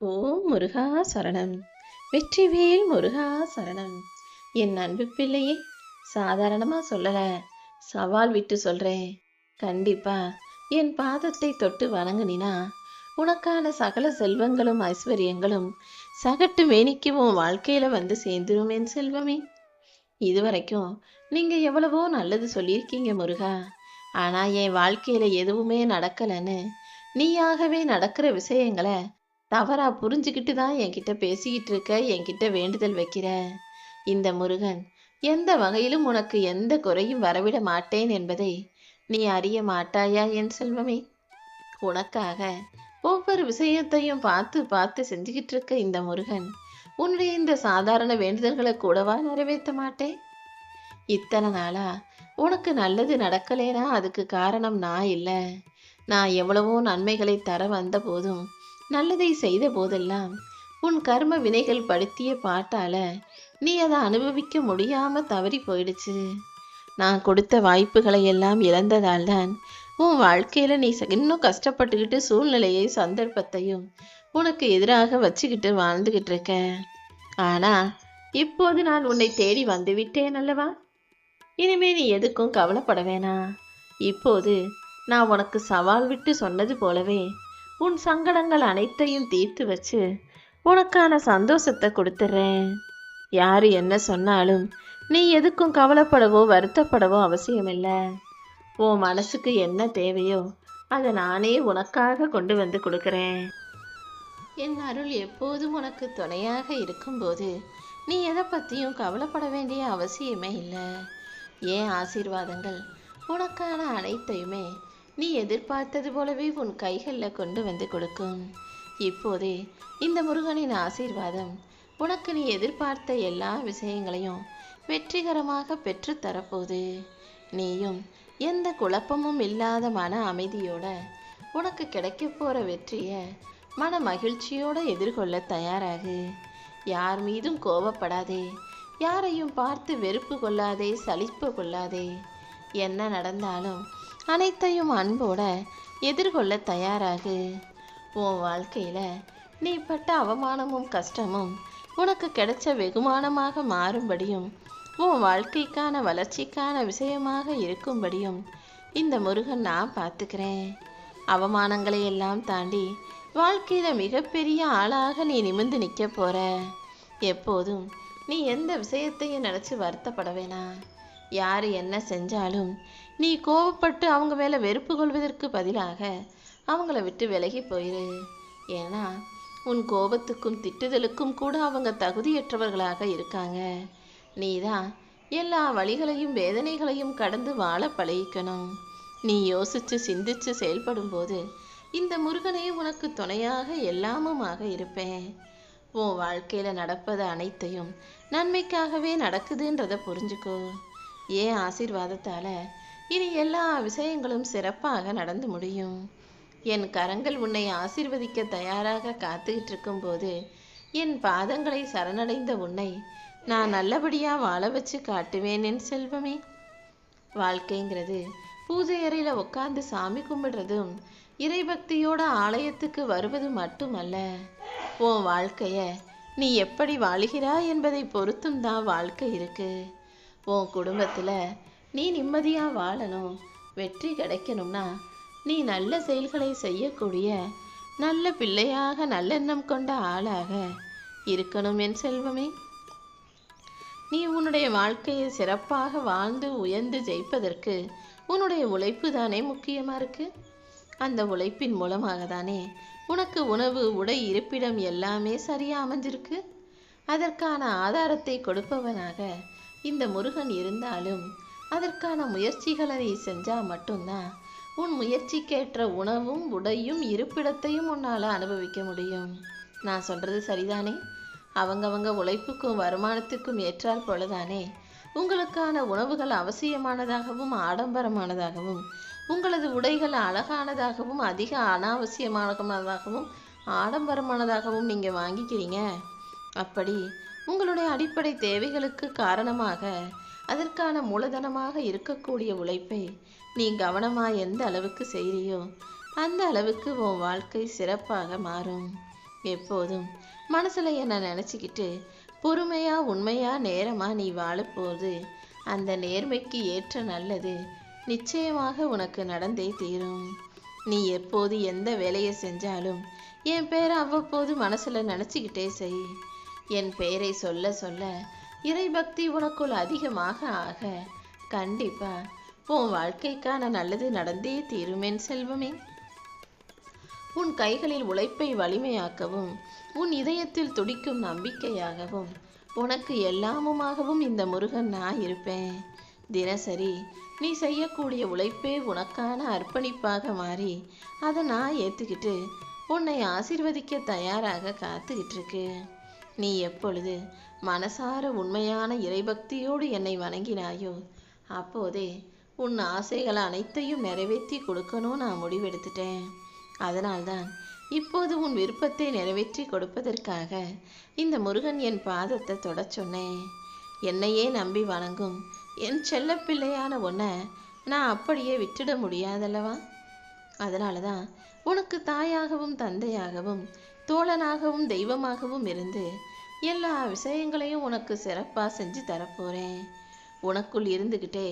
ஓம் முருகா சரணம். வெற்றிவேல் முருகா சரணம். என் அன்பு பிள்ளையே சாதாரணமாக சொல்லலை. சவால் விட்டு சொல்கிறேன் கண்டிப்பா என் பாதத்தை தொட்டு வணங்குனினா உனக்கான சகல செல்வங்களும் ஐஸ்வர்யங்களும் சகட்டு மேனிக்கு உன் வாழ்க்கையில் வந்து சேர்ந்துரும் என் செல்வமே. இதுவரைக்கும் நீங்கள் எவ்வளவோ நல்லது சொல்லியிருக்கீங்க முருகா. ஆனால் என் வாழ்க்கையில் எதுவுமே நடக்கலைன்னு நீயாகவே நடக்கிற விஷயங்களை தவறா புரிஞ்சுக்கிட்டு தான் என்கிட்ட பேசிக்கிட்டு இருக்க என்கிட்ட வேண்டுதல் வைக்கிற. இந்த முருகன் எந்த வகையிலும் உனக்கு எந்த குறையும் வரவிட மாட்டேன் என்பதை நீ அறிய மாட்டாயா என் செல்வமே? உனக்காக ஒவ்வொரு விஷயத்தையும் பார்த்து பார்த்து செஞ்சுக்கிட்டு இருக்க இந்த முருகன் உன்னுடைய இந்த சாதாரண வேண்டுதல்களை கூடவா நிறைவேற்ற மாட்டேன்? இத்தனை நாளா உனக்கு நல்லது நடக்கலேனா அதுக்கு காரணம் நான் இல்லை. நான் எவ்வளவோ நன்மைகளை தர வந்த போதும் நல்லதை செய்த போதெல்லாம் உன் கர்ம வினைகள் படுத்திய பாட்டால நீ அதை அனுபவிக்க முடியாம தவறி போயிடுச்சு. நான் கொடுத்த வாய்ப்புகளை எல்லாம் இழந்ததால் தான் உன் வாழ்க்கையில நீ ச- இன்னும் கஷ்டப்பட்டுக்கிட்டு சூழ்நிலையை சந்தர்ப்பத்தையும் உனக்கு எதிராக வச்சுக்கிட்டு வாழ்ந்துகிட்டு இருக்க. ஆனா இப்போது நான் உன்னை தேடி வந்து விட்டேன் அல்லவா? இனிமே நீ எதுக்கும் கவலைப்பட வேணாம். இப்போது நான் உனக்கு சவால் விட்டு சொன்னது போலவே உன் சங்கடங்கள் அனைத்தையும் தீர்த்து வச்சு உனக்கான சந்தோஷத்தை கொடுத்துட்றேன் யார் என்ன சொன்னாலும் நீ எதுக்கும் கவலைப்படவோ வருத்தப்படவோ அவசியமில்லை. உன் மனசுக்கு என்ன தேவையோ அதை நானே உனக்காக கொண்டு வந்து கொடுக்குறேன். என் அருள் எப்போதும் உனக்கு துணையாக இருக்கும்போது நீ எதை பற்றியும் கவலைப்பட வேண்டிய அவசியமே இல்லை. ஏன் ஆசீர்வாதங்கள் உனக்கான அனைத்தையுமே நீ எதிர்பார்த்தது போலவே உன் கைகளில் கொண்டு வந்து கொடுக்கும். இப்போதே இந்த முருகனின் ஆசீர்வாதம் உனக்கு நீ எதிர்பார்த்த எல்லா விஷயங்களையும் வெற்றிகரமாக பெற்று நீயும் எந்த குழப்பமும் இல்லாத மன அமைதியோட உனக்கு கிடைக்க போகிற வெற்றியை மன மகிழ்ச்சியோட எதிர்கொள்ள தயாராகு. யார் மீதும் கோபப்படாதே யாரையும் பார்த்து வெறுப்பு கொள்ளாதே சலிப்பு கொள்ளாதே. என்ன நடந்தாலும் அனைத்தையும் அன்போட எதிர்கொள்ள தயாராகு. உன் வாழ்க்கையில நீ பட்ட அவமானமும் கஷ்டமும் உனக்கு கிடைச்ச வெகுமானமாக மாறும்படியும் உன் வாழ்க்கைக்கான வளர்ச்சிக்கான விஷயமாக இருக்கும்படியும் இந்த முருகன் நான் பார்த்துக்கிறேன். அவமானங்களை எல்லாம் தாண்டி வாழ்க்கையில மிகப்பெரிய ஆளாக நீ நிமிந்து நிற்க போற. எப்போதும் நீ எந்த விஷயத்தையும் நினச்சி வருத்தப்பட வேணாம். யார் என்ன செஞ்சாலும் நீ கோவப்பட்டு அவங்க மேலே வெறுப்பு கொள்வதற்கு பதிலாக அவங்கள விட்டு விலகி போயிரு. ஏன்னா உன் கோபத்துக்கும் திட்டுதலுக்கும் கூட அவங்க தகுதியற்றவர்களாக இருக்காங்க. நீதான் எல்லா வழிகளையும் வேதனைகளையும் கடந்து வாழ பழகிக்கணும். நீ யோசிச்சு சிந்திச்சு செயல்படும்போது இந்த முருகனே உனக்கு துணையாக எல்லாமுமாக இருப்பேன். உன் வாழ்க்கையில நடப்பது அனைத்தையும் நன்மைக்காகவே நடக்குதுன்றத புரிஞ்சுக்கோ. ஏன் ஆசீர்வாதத்தால இனி எல்லா விஷயங்களும் சிறப்பாக நடந்து முடியும்? என் கரங்கள் உன்னை ஆசிர்வதிக்க தயாராக காத்துக்கிட்டு இருக்கும்போது என் பாதங்களை சரணடைந்த உன்னை நான் நல்லபடியா வாழ வச்சு காட்டுவேன் என் செல்வமே. வாழ்க்கைங்கிறது பூஜை அறையில உட்கார்ந்து சாமி கும்பிடுறதும் இறைபக்தியோட ஆலயத்துக்கு வருவது மட்டுமல்ல. உன் வாழ்க்கைய நீ எப்படி வாழுகிறாய் என்பதை பொறுத்தும் தான் வாழ்க்கை இருக்கு. உன் குடும்பத்தில். நீ நிம்மதியாக வாழணும். வெற்றி கிடைக்கணும்னா நீ நல்ல செயல்களை செய்யக்கூடிய நல்ல பிள்ளையாக நல்லெண்ணம் கொண்ட ஆளாக இருக்கணும் என் செல்வமே. நீ உன்னுடைய வாழ்க்கையை சிறப்பாக வாழ்ந்து உயர்ந்து ஜெயிப்பதற்கு உன்னுடைய உழைப்பு தானே முக்கியமாக இருக்கு? அந்த உழைப்பின் மூலமாக தானே உனக்கு உணவு உடை இருப்பிடம் எல்லாமே சரியாக அமைஞ்சிருக்கு. அதற்கான ஆதாரத்தை கொடுப்பவனாக இந்த முருகன் இருந்தாலும் அதற்கான முயற்சிகளை செஞ்சால் செஞ்சா மட்டும்தான் உன் முயற்சிக்கேற்ற உணவும் உடையும் இருப்பிடத்தையும் உன்னால் அனுபவிக்க முடியும். நான் சொல்றது சரிதானே? அவங்கவங்க உழைப்புக்கும் வருமானத்துக்கும் ஏற்றால் போலதானே? உங்களுக்கான உணவுகள் அவசியமானதாகவும் ஆடம்பரமானதாகவும் உங்களது உடைகள் அழகானதாகவும் அதிக அனாவசியமானதாகவும் ஆடம்பரமானதாகவும் நீங்கள் வாங்கிக்கிறீங்க. அப்படி உங்களுடைய அடிப்படை தேவைகளுக்கு காரணமாக அதற்கான மூலதனமாக இருக்கக்கூடிய உழைப்பை நீ கவனமாக எந்த அளவுக்கு செய்கிறியோ அந்த அளவுக்கு உன் வாழ்க்கை சிறப்பாக மாறும். எப்போதும் மனசில் என்ன நினச்சிக்கிட்டு பொறுமையாக உண்மையாக நேரமாக நீ வாழப்போது அந்த நேர்மைக்கு ஏற்ற நல்லது நிச்சயமாக உனக்கு நடந்தே தீரும். நீ எப்போது எந்த வேலையை செஞ்சாலும் என் பேரை அவ்வப்போது மனசில் நினச்சிக்கிட்டே செய். என் பெயரை சொல்ல சொல்ல இறைபக்தி உனக்குள் அதிகமாக ஆக. கண்டிப்பா உன் வாழ்க்கைக்கான நல்லது நடந்தே தீருமேன் செல்வமே. உன் கைகளில் உழைப்பை வலிமையாக்கவும் உன் இதயத்தில் துடிக்கும் நம்பிக்கையாகவும் உனக்கு எல்லாமுமாகவும் இந்த முருகன் நான் இருப்பேன். தினசரி நீ செய்யக்கூடிய உழைப்பே உனக்கான அர்ப்பணிப்பாக மாறி அதை நான் ஏற்றுக்கிட்டு உன்னை ஆசிர்வதிக்க தயாராக காத்துக்கிட்டு இருக்கு நீ எப்பொழுது மனசார உண்மையான இறைபக்தியோடு என்னை வணங்கினாயோ அப்போதே உன் ஆசைகள் அனைத்தையும் நிறைவேற்றி கொடுக்கணும் நான் முடிவெடுத்துட்டேன். அதனால்தான் இப்போது உன் விருப்பத்தை நிறைவேற்றி கொடுப்பதற்காக இந்த முருகன் என் பாதத்தை தொடச் சொன்னேன். என்னையே நம்பி வணங்கும் என் செல்ல பிள்ளையான உன்னை நான் அப்படியே விட்டுட முடியாதல்லவா? அதனால தான் உனக்கு தாயாகவும் தந்தையாகவும் தோழனாகவும் தெய்வமாகவும் இருந்து எல்லா விஷயங்களையும் உனக்கு சிறப்பாக செஞ்சு தரப்போறேன். உனக்குள் இருந்துக்கிட்டே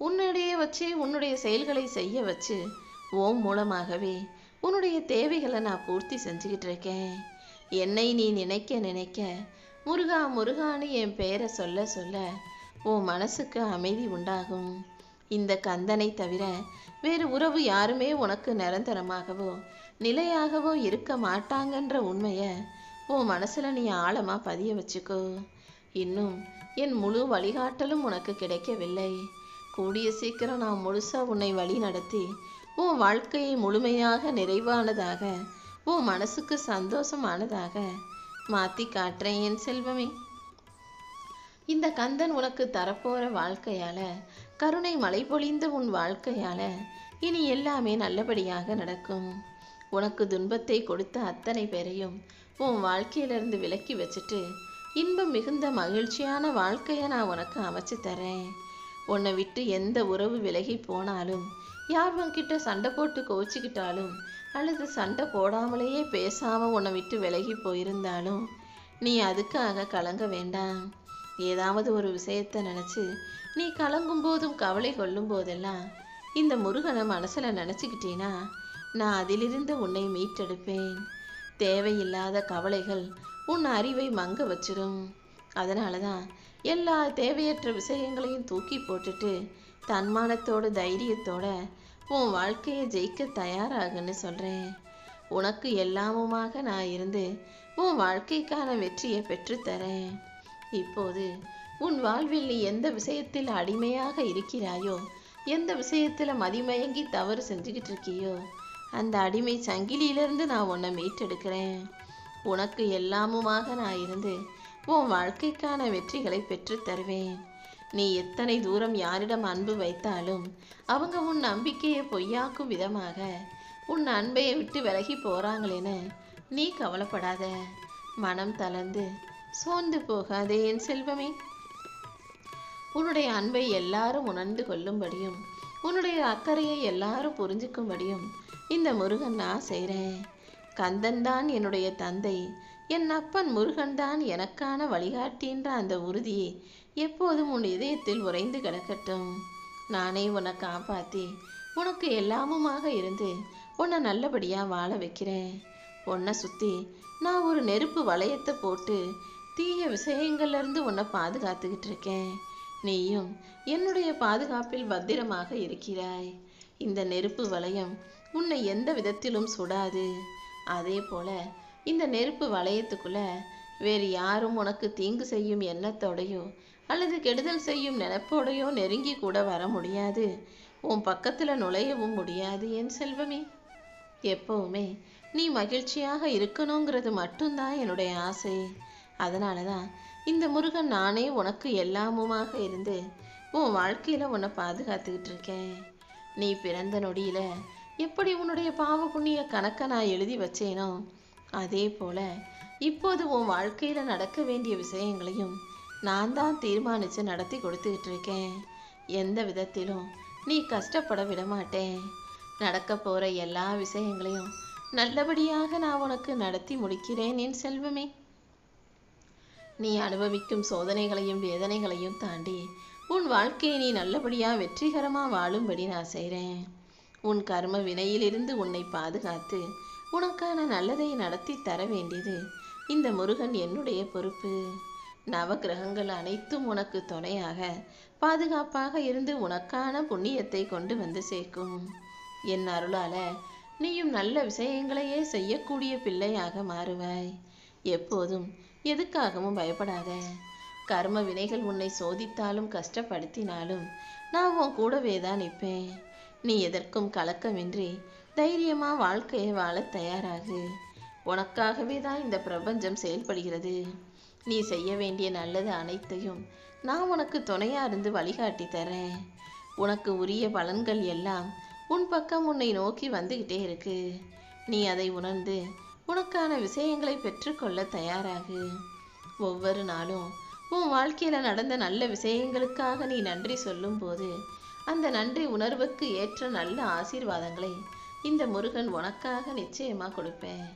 உன்னிடையே வச்சு உன்னுடைய செயல்களை செய்ய வச்சு ஓம் மூலமாகவே உன்னுடைய தேவைகளை நான் பூர்த்தி செஞ்சுக்கிட்டு இருக்கேன். என்னை நீ நினைக்க நினைக்க முருகா முருகான்னு என் பெயரை சொல்ல சொல்ல உன் மனசுக்கு அமைதி உண்டாகும். இந்த கந்தனை தவிர வேறு உறவு யாருமே உனக்கு நிரந்தரமாகவோ நிலையாகவோ இருக்க மாட்டாங்கன்ற உண்மையை உன் மனசுல நீ ஆழமா பதிய வச்சுக்கோ. இன்னும் என் முழு வழிகாட்டலும் உனக்கு கிடைக்கவில்லை. கூடிய சீக்கிரம் நான் முழுசா உன்னை வழி நடத்தி உன் வாழ்க்கையை முழுமையாக நிறைவானதாக உன் மனசுக்கு சந்தோஷமானதாக மாத்தி காட்டுறேன் என் செல்வமே. இந்த கந்தன் உனக்கு தரப்போற வாழ்க்கையால கருணை மலை பொழிந்த உன் வாழ்க்கையால இனி எல்லாமே நல்லபடியாக நடக்கும். உனக்கு துன்பத்தை கொடுத்த அத்தனை பேரையும் உன் வாழ்க்கையிலிருந்து விலக்கி வச்சுட்டு இன்பம் மிகுந்த மகிழ்ச்சியான வாழ்க்கையை நான் உனக்கு அமைச்சு தரேன். உன்னை விட்டு எந்த உறவு விலகி போனாலும் யார் உன்கிட்ட சண்டை போட்டு கோச்சிக்கிட்டாலும் அல்லது சண்டை போடாமலேயே பேசாம உன்னை விட்டு விலகி போயிருந்தாலும் நீ அதுக்காக கலங்க வேண்டாம். ஏதாவது ஒரு விஷயத்தை நினச்சி நீ கலங்கும் போதும் கவலை கொள்ளும் போதெல்லாம் இந்த முருகனை மனசில் நினச்சிக்கிட்டீன்னா நான் அதிலிருந்து உன்னை மீட்டெடுப்பேன். தேவையில்லாத கவலைகள் உன் அறிவை மங்க வச்சிடும் அதனால தான் எல்லா தேவையற்ற விஷயங்களையும் தூக்கி போட்டுட்டு தன்மானத்தோட தைரியத்தோட உன் வாழ்க்கையை ஜெயிக்க தயாராகுன்னு சொல்கிறேன் உனக்கு எல்லாமுமாக நான் இருந்து உன் வாழ்க்கைக்கான வெற்றியை பெற்றுத்தரேன். இப்போது உன் வாழ்வில் நீ எந்த விஷயத்தில் அடிமையாக இருக்கிறாயோ எந்த விஷயத்தில் மதிமயங்கி தவறு செஞ்சுக்கிட்டு இருக்கியோ அந்த அடிமை சங்கிலியிலிருந்து நான் உன்னை மீட்டெடுக்கிறேன். உனக்கு எல்லாமுமாக நான் இருந்து உன் வாழ்க்கைக்கான வெற்றிகளை பெற்றுத் தருவேன். நீ எத்தனை தூரம் யாரிடம் அன்பு வைத்தாலும் அவங்க உன் நம்பிக்கையை பொய்யாக்கும் விதமாக உன் அன்பையை விட்டு விலகி போகிறாங்களேன்னு நீ கவலைப்படாத. மனம் தளர்ந்து சோர்ந்து போகாதே என் செல்வமே. உன்னுடைய அன்பை எல்லாரும் உணர்ந்து கொள்ளும்படியும் உன்னுடைய அக்கறையை எல்லாரும் புரிஞ்சுக்கும்படியும் இந்த முருகன் நான் செய்கிறேன் கந்தன் தான் என்னுடைய தந்தை. என் அப்பன் முருகன் தான் எனக்கான வழிகாட்டின்ற அந்த உறுதி எப்போதும் உன் இதயத்தில் உறைந்து கிடக்கட்டும். நானே உன்னை காப்பாத்தி உனக்கு எல்லாமுமாக இருந்து உன்னை நல்லபடியா வாழ வைக்கிறேன். உன்னை சுத்தி நான் ஒரு நெருப்பு வளையத்தை போட்டு தீய விஷயங்கள்லேருந்து உன்னை பாதுகாத்துக்கிட்டு இருக்கேன் நீயும் என்னுடைய பாதுகாப்பில் பத்திரமாக இருக்கிறாய். இந்த நெருப்பு வளையம் உன்னை எந்த விதத்திலும் சுடாது. அதே போல இந்த நெருப்பு வளையத்துக்குள்ள வேறு யாரும் உனக்கு தீங்கு செய்யும் எண்ணத்தோடையோ அல்லது கெடுதல் செய்யும் நினைப்போடையோ நெருங்கி கூட வர முடியாது. உன் பக்கத்தில் நுழையவும் முடியாது என் செல்வமே. எப்பவுமே நீ மகிழ்ச்சியாக இருக்கணுங்கிறது மட்டும்தான் என்னுடைய ஆசை. அதனால தான் இந்த முருகன் நானே உனக்கு எல்லாமுமாக இருந்து உன் வாழ்க்கையில் உன்னை பாதுகாத்துக்கிட்டு இருக்கேன். நீ பிறந்த நொடியில் எப்படி உன்னுடைய பாவ புண்ணிய கணக்கை நான் எழுதி வச்சேனோ அதே போல இப்போது உன் வாழ்க்கையில் நடக்க வேண்டிய விஷயங்களையும் நான் தான் தீர்மானித்து நடத்தி கொடுத்துக்கிட்டு இருக்கேன். எந்த விதத்திலும் நீ கஷ்டப்பட விட மாட்டேன். நடக்க போகிற எல்லா விஷயங்களையும் நல்லபடியாக நான் உனக்கு நடத்தி முடிக்கிறேன் என் செல்வமே. நீ அனுபவிக்கும் சோதனைகளையும் வேதனைகளையும் தாண்டி உன் வாழ்க்கையை நீ நல்லபடியா வெற்றிகரமா வாழும்படி நான் செய்கிறேன் உன் கர்ம வினையிலிருந்து உன்னை பாதுகாத்து உனக்கான நல்லதை நடத்தி தர வேண்டியது இந்த முருகன் என்னுடைய பொறுப்பு. நவகிரகங்கள் அனைத்தும் உனக்கு துணையாக பாதுகாப்பாக இருந்து உனக்கான புண்ணியத்தை கொண்டு வந்து சேர்க்கும். என் அருளால நீயும் நல்ல விஷயங்களையே செய்யக்கூடிய பிள்ளையாக மாறுவாய். எப்போதும் எதுக்காகவும் பயப்படாத. கர்ம வினைகள் உன்னை சோதித்தாலும் கஷ்டப்படுத்தினாலும் நான் உன் கூடவே தான் நிற்பேன். நீ எதற்கும் கலக்கமின்றி தைரியமா வாழ்க்கையை வாழ தயாராகு. உனக்காகவே தான் இந்த பிரபஞ்சம் செயல்படுகிறது. நீ செய்ய வேண்டிய நல்லது அனைத்தையும் நான் உனக்கு துணையா இருந்து வழிகாட்டி தரேன். உனக்கு உரிய பலன்கள் எல்லாம் உன் பக்கம் உன்னை நோக்கி வந்துகிட்டே இருக்கு. நீ அதை உணர்ந்து உனக்கான விஷயங்களை பெற்றுக்கொள்ள தயாராகு. ஒவ்வொரு நாளும் உன் வாழ்க்கையில நடந்த நல்ல விஷயங்களுக்காக நீ நன்றி சொல்லும்போது அந்த நன்றி உணர்வுக்கு ஏற்ற நல்ல ஆசீர்வாதங்களை இந்த முருகன் உனக்காக நிச்சயமா கொடுப்பேன்.